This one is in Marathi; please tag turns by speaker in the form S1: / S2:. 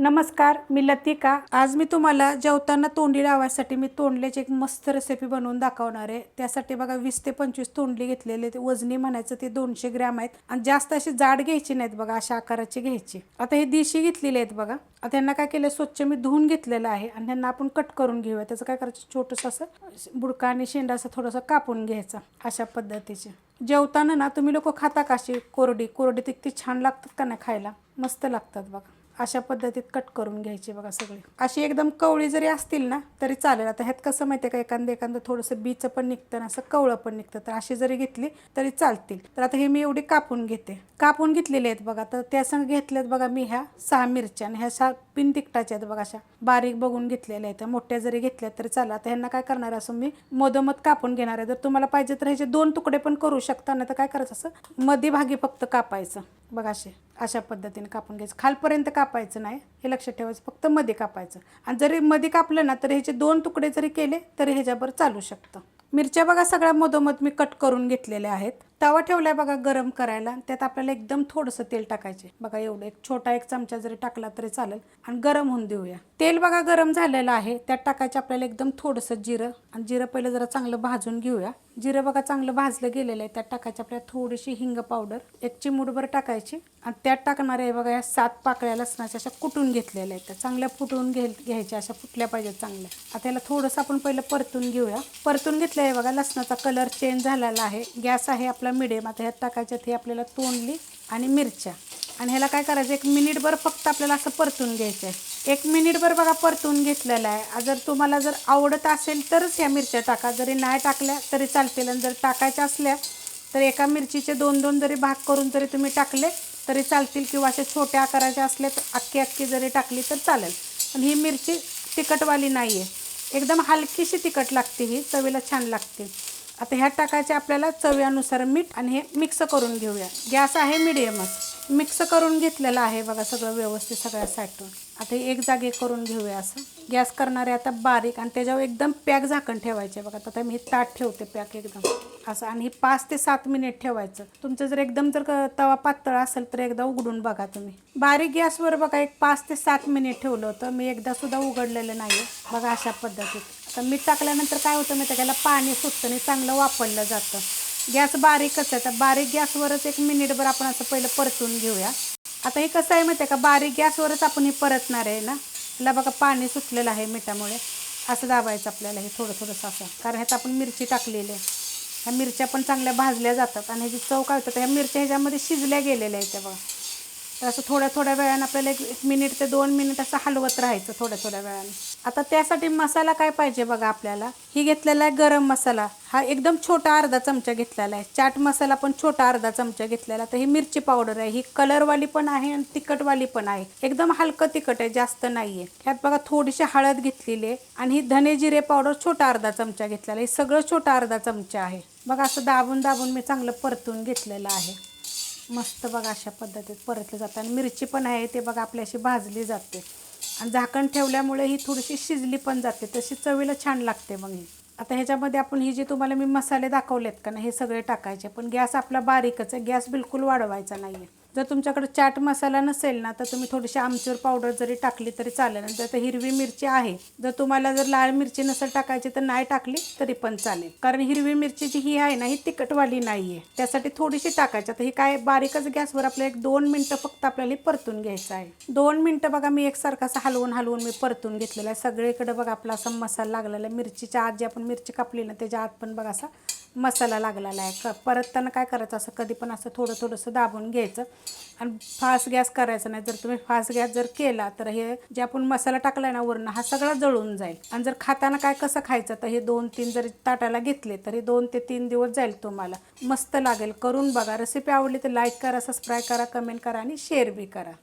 S1: नमस्कार मी लतिका. आज मी तुम्हाला जेवताना तोंडी लावायसाठी मी तोंडल्याची एक मस्त रेसिपी बनवून दाखवणार आहे. त्यासाठी बघा वीस ते पंचवीस तोंडली घेतलेले ते वजनी म्हणायचं ते दोनशे ग्रॅम आहेत. आणि जास्त अशी जाड घ्यायची नाहीत बघा अशा आकाराची घ्यायची. आता हे देशी घेतलेले आहेत बघा. आता यांना काय केलं स्वच्छ मी धुवून घेतलेलं आहे. आणि यांना आपण कट करून घेऊया. त्याचं काय करायचं छोटंसं असं बुडका आणि शेंडा असं थोडंसं कापून घ्यायचं अशा पद्धतीचे. जेवताना ना तुम्ही लोक खाता का अशी कोरडी? कोरडी तिकती छान लागतात का नाही खायला? मस्त लागतात बघा. अशा पद्धतीत कट करून घ्यायची बघा सगळी. अशी एकदम कवळी जरी असतील ना तरी चालेल. आता ह्यात कसं माहिती आहे का एखादं एखादं थोडंसं बीचं पण निघतं ना असं कवळं पण निघतं. तर अशी जरी घेतली तरी चालतील. तर आता हे मी एवढी कापून घेते. कापून घेतलेले आहेत बघा. तर त्या संग घेतल्यात बघा मी ह्या सहा मिरच्या आणि ह्या सहा पिन तिकटाच्या आहेत बघा अशा. बारीक बघून घेतलेल्या आहेत. मोठ्या जरी घेतल्या तरी चालेल. आता ह्यांना काय करणार असं मी मधोमध कापून घेणार आहे. जर तुम्हाला पाहिजे तर ह्याचे दोन तुकडे पण करू शकता ना तर काय करायचं असं? मध्ये भागी फक्त कापायचं. बघा असे अशा पद्धतीने कापून घ्यायचं. खालपर्यंत कापायचं नाही हे लक्षात ठेवायचं फक्त मध्ये कापायचं. आणि जरी मध्ये कापलं ना तर ह्याचे दोन तुकडे जरी केले तरी ह्याच्यावर चालू शकतं. मिरच्या बघा सगळ्या मधोमध मी कट करून घेतलेल्या आहेत. तवा ठेवलाय बघा गरम करायला त्यात आपल्याला एकदम थोडंसं तेल टाकायचे. बघा एवढं एक छोटा एक चमचा जरी टाकला तरी चालेल. आणि गरम होऊन देऊया. तेल बघा गरम झालेलं आहे त्यात टाकायचं आपल्याला एकदम थोडंसं जिरं. आणि जिरं पहिलं जरा चांगलं भाजून घेऊया. जिरं बघा चांगलं भाजलं गेलेलं आहे. त्यात टाकायची आपल्याला थोडीशी हिंग पावडर एक चिमूटभर टाकायची. आणि त्यात टाकणार आहे बघा या सात पाकळ्या लसणाच्या अशा कुटून घेतलेल्या आहेत. त्या चांगल्या फुटून घे घ्यायच्या अशा फुटल्या पाहिजेत चांगल्या. आता याला थोडंसं आपण पहिलं परतून घेऊया. परतून घेतलं आहे बघा लसणाचा कलर चेंज झालेला आहे. गॅस आहे आपला मिडियम आता ह्यात टाकायच्यात हे आपल्याला तोंडली आणि मिरच्या. आणि ह्याला काय करायचं एक मिनिटभर फक्त आपल्याला असं परतून घ्यायचं आहे. एक मिनिटभर बघा परतून घेतलेलं आहे. जर तुम्हाला जर आवडत असेल तरच ह्या मिरच्या टाका. जरी नाही टाकल्या तरी चालतील. आणि जर टाकायच्या असल्या तर एका मिरचीचे दोन दोन जरी भाग करून जरी तुम्ही टाकले तरी चालतील. किंवा असे छोट्या आकाराचे असले तर अख्खी अख्खी जरी टाकली तर चालेल. पण ही मिरची तिखटवाली नाही आहे एकदम हलकीशी तिखट लागते ही. चवीला छान लागते. आता ह्यात टाकायचे आपल्याला चव्यानुसार मीठ आणि हे मिक्स करून घेऊया. गॅस आहे मिडियमच. मिक्स करून घेतलेलं आहे बघा सगळं व्यवस्थित सगळ्या साठून. आता हे एक जागे करून घेऊया असं. गॅस करणारे आता बारीक आणि त्याच्यावर एकदम पॅक झाकण ठेवायचे बघा. आता मी हे ताट ठेवते पॅक एकदम. असं आणि हे पाच ते सात मिनिट ठेवायचं. तुमचं जर एकदम जर क- तवा पातळ असेल तर एकदा उघडून बघा तुम्ही. बारीक गॅसवर बघा एक पाच ते सात मिनिट ठेवलं होतं. मी एकदा सुद्धा उघडलेलं नाही बघा अशा पद्धतीत. आता मीठ टाकल्यानंतर काय होतं मी त्याला पाणी सुटतं आणि चांगलं वापरलं जातं. गॅस बारीकच आहे. तर बारीक गॅसवरच एक मिनिटभर आपण असं पहिलं परतून घेऊया. आता हे कसं आहे माहिती आहे का? बारीक गॅसवरच आपण हे परतणार आहे ना? ह्याला बघा पाणी सुटलेलं आहे मिठामुळे. असं दाबायचं आपल्याला हे थोडं थोडंसं असं. कारण ह्यात आपण मिरची टाकलेली आहे. ह्या मिरच्या पण चांगल्या भाजल्या जातात आणि ह्याची चव काय होतं? तर ह्या मिरच्या ह्याच्यामध्ये शिजल्या गेलेल्या आहेत त्या बघा. तर असं थोड्या थोड्या वेळानं आपल्याला एक एक मिनिट ते दोन मिनिट असं हलवत राहायचं थोड्या थोड्या वेळाने. आता त्यासाठी मसाला काय पाहिजे बघा आपल्याला? ही घेतलेला आहे गरम मसाला. हा एकदम छोटा अर्धा चमचा घेतलेला आहे. चाट मसाला पण छोटा अर्धा चमचा घेतलेला तर ही मिरची पावडर आहे. ही कलरवाली पण आहे आणि तिखटवाली पण आहे. एकदम हलकं तिखट आहे जास्त नाही आहे ह्यात बघा थोडीशी हळद घेतलेली आहे आणि ही धने जिरे पावडर छोटा अर्धा चमचा घेतलेला आहे. हे सगळं छोटा अर्धा चमचा आहे. बघा असं दाबून दाबून मी चांगलं परतून घेतलेलं आहे. मस्त बघा अशा पद्धतीत परतलं जातं. आणि मिरची पण आहे ते बघा आपल्याशी भाजली जाते. आणि झाकण ठेवल्यामुळे ही थोडीशी शिजली पण जाते. तशी चवीला छान लागते मग ही. आता ह्याच्यामध्ये आपण ही जे तुम्हाला मी मसाले दाखवलेत का ना हे सगळे टाकायचे. पण गॅस आपला बारीकच आहे. गॅस बिलकुल वाढवायचा नाही आहे जर तुमच्याकडे चाट मसाला नसेल ना तर तुम्ही थोडीशी आमचूर पावडर जरी टाकली तरी चालेल. आणि जर हिरवी मिरची आहे जर तुम्हाला जर लाल मिरची नसेल टाकायची तर नाही टाकली तरी पण चालेल. कारण हिरवी मिरचीची ही आहे ना ही तिखटवाली नाही आहे त्यासाठी थोडीशी टाकायची. तर ही काय बारीकच गॅसवर आपल्याला एक दोन मिनटं फक्त आपल्याला परतून घ्यायचं आहे. दोन मिनटं बघा मी एकसारखं असं हलवून हलवून मी परतून घेतलेलं आहे. सगळीकडे बघा आपला असा मसाला लागलेला आहे. मिरचीच्या आत जी आपण मिरची कापली ना त्याच्या आत पण बघा असा मसाला लागलेला आहे. क परतताना काय करायचं असं कधी पण असं थोडं थोडंसं दाबून घ्यायचं. आणि फास्ट गॅस करायचा नाही. जर तुम्ही फास्ट गॅस जर केला तर हे जे आपण मसाला टाकला ना वरनं हा सगळा जळून जाईल. आणि जर खाताना काय कसं खायचं तर हे दोन तीन जर ताटाला घेतले तरी दोन ते तीन दिवस जाईल तुम्हाला. मस्त लागेल. करून बघा. रेसिपी आवडली तर लाईक करा सबस्क्राईब करा कमेंट करा आणि शेअर बी करा.